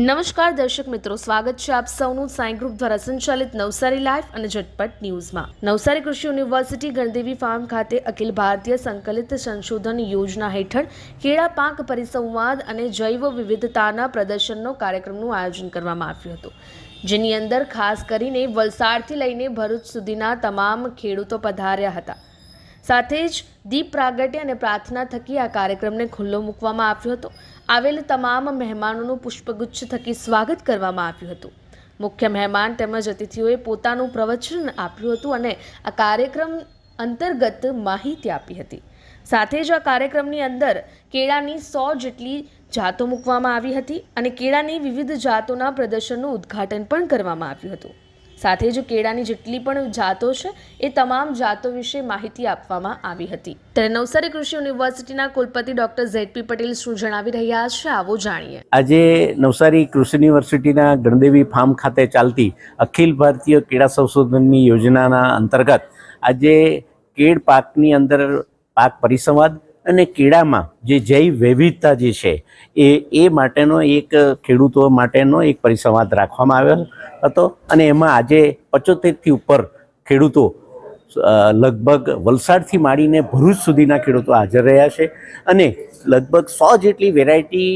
નમસ્કાર દર્શક મિત્રો, સ્વાગત છે આપ સૌનું સાઈ ગ્રુપ દ્વારા સંચાલિત નવસારી લાઈફ અને ઝટપટ ન્યૂઝમાં. નવસારી કૃષિ યુનિવર્સિટી ગણદેવી ફાર્મ ખાતે અખિલ ભારતીય સંકલિત સંશોધન યોજના હેઠળ કેળા પાક પરિસંવાદ અને જૈવ વિવિધતાના પ્રદર્શનનો કાર્યક્રમનું આયોજન કરવામાં આવ્યું હતું. જેની અંદર ખાસ કરીને વલસાડથી લઈને ભરૂચ સુધીના તમામ ખેડૂતો પધાર્યા હતા. સાથે જ દીપ પ્રાગટ્ય અને પ્રાર્થના થકી આ કાર્યક્રમને ખુલ્લો મૂકવામાં આવ્યો હતો. આવેલ તમામ મહેમાનોનું પુષ્પગુચ્છ થકી સ્વાગત કરવામાં આવ્યું હતું. મુખ્ય મહેમાન તેમજ અતિથિઓએ પોતાનું પ્રવચન આપ્યું હતું અને આ કાર્યક્રમ અંતર્ગત માહિતી આપી હતી. સાથે જ આ કાર્યક્રમની અંદર કેળાની સો જેટલી જાતો મૂકવામાં આવી હતી અને કેળાની વિવિધ જાતોના પ્રદર્શનનું ઉદ્ઘાટન પણ કરવામાં આવ્યું હતું. સાથે જ કેળાની જેટલી પણ જાતો છે, એ તમામ જાતો વિશે માહિતી આપવામાં આવી હતી. ત્યારે નવસારી કૃષિ યુનિવર્સિટીના કુલપતિ ડોક્ટર ઝેડપી પટેલ શું જણાવી રહ્યા છે, આવો જાણીએ. આજે નવસારી કૃષિ યુનિવર્સિટીના ગણદેવી ફાર્મ ખાતે ચાલતી અખિલ ભારતીય કેળા સંશોધનની યોજનાના અંતર્ગત આજે કેળ પાકની અંદર પાક પરિસંવાદ અને કેળામાં જે જૈવ વૈવિધતા જે છે, એ એ માટેનો એક ખેડૂતો માટેનો એક પરિસંવાદ રાખવામાં આવ્યો હતો. અને એમાં આજે પચોતેરથી ઉપર ખેડૂતો લગભગ વલસાડથી માંડીને ભરૂચ સુધીના ખેડૂતો હાજર રહ્યા છે. અને લગભગ સો જેટલી વેરાયટી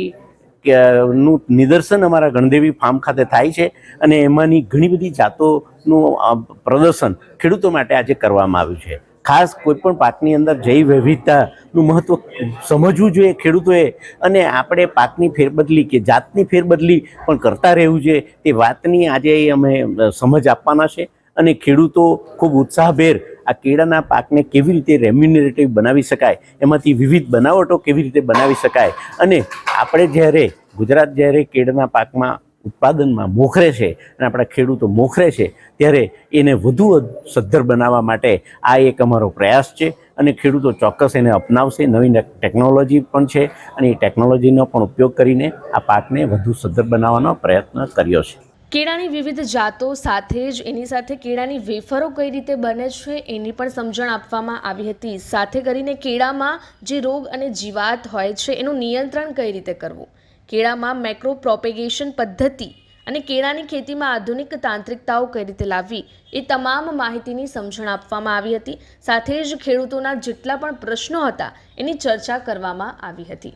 નું નિદર્શન અમારા ગણદેવી ફાર્મ ખાતે થાય છે. અને એમાંની ઘણી બધી જાતોનું પ્રદર્શન ખેડૂતો માટે આજે કરવામાં આવ્યું છે. ખાસ કોઈપણ પાકની અંદર જૈવ વિવિધતાનું મહત્ત્વ સમજવું જોઈએ ખેડૂતોએ. અને આપણે પાકની ફેરબદલી કે જાતની ફેરબદલી પણ કરતા રહેવું જોઈએ. તે વાતની આજે અમે સમજ આપવાના છે. અને ખેડૂતો ખૂબ ઉત્સાહભેર આ કેળાના પાકને કેવી રીતે રેમ્યુનરેટિવ બનાવી શકાય, એમાંથી વિવિધ બનાવટો કેવી રીતે બનાવી શકાય. અને આપણે જ્યારે ગુજરાત જ્યારે કેળાના પાકમાં ઉત્પાદનમાં મોખરે છે અને આપણા ખેડૂતો મોખરે છે, ત્યારે એને વધુ સદ્ધર બનાવવા માટે આ એક અમારો પ્રયાસ છે અને ખેડૂતો ચોક્કસ એને અપનાવશે. નવી ટેકનોલોજી પણ છે અને એ ટેકનોલોજીનો પણ ઉપયોગ કરીને આ પાકને વધુ સદ્ધર બનાવવાનો પ્રયત્ન કર્યો છે. કેળાની વિવિધ જાતો સાથે જ એની સાથે કેળાની વેફરો કઈ રીતે બને છે એની પણ સમજણ આપવામાં આવી હતી. સાથે કરીને કેળામાં જે રોગ અને જીવાત હોય છે એનું નિયંત્રણ કઈ રીતે કરવું? કેળામાં મેક્રો પ્રોપેગેશન પદ્ધતિ અને કેળાની ખેતીમાં આધુનિક તાંત્રિકતાઓ કઈ રીતે લાવવી એ તમામ માહિતીની સમજણ આપવામાં આવી હતી. સાથે જ ખેડૂતોના જેટલા પણ પ્રશ્નો હતા એની ચર્ચા કરવામાં આવી હતી.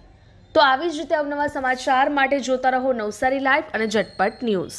તો આવી જ રીતે અવનવા સમાચાર માટે જોતા રહો નવસારી લાઈવ અને ઝટપટ ન્યૂઝ.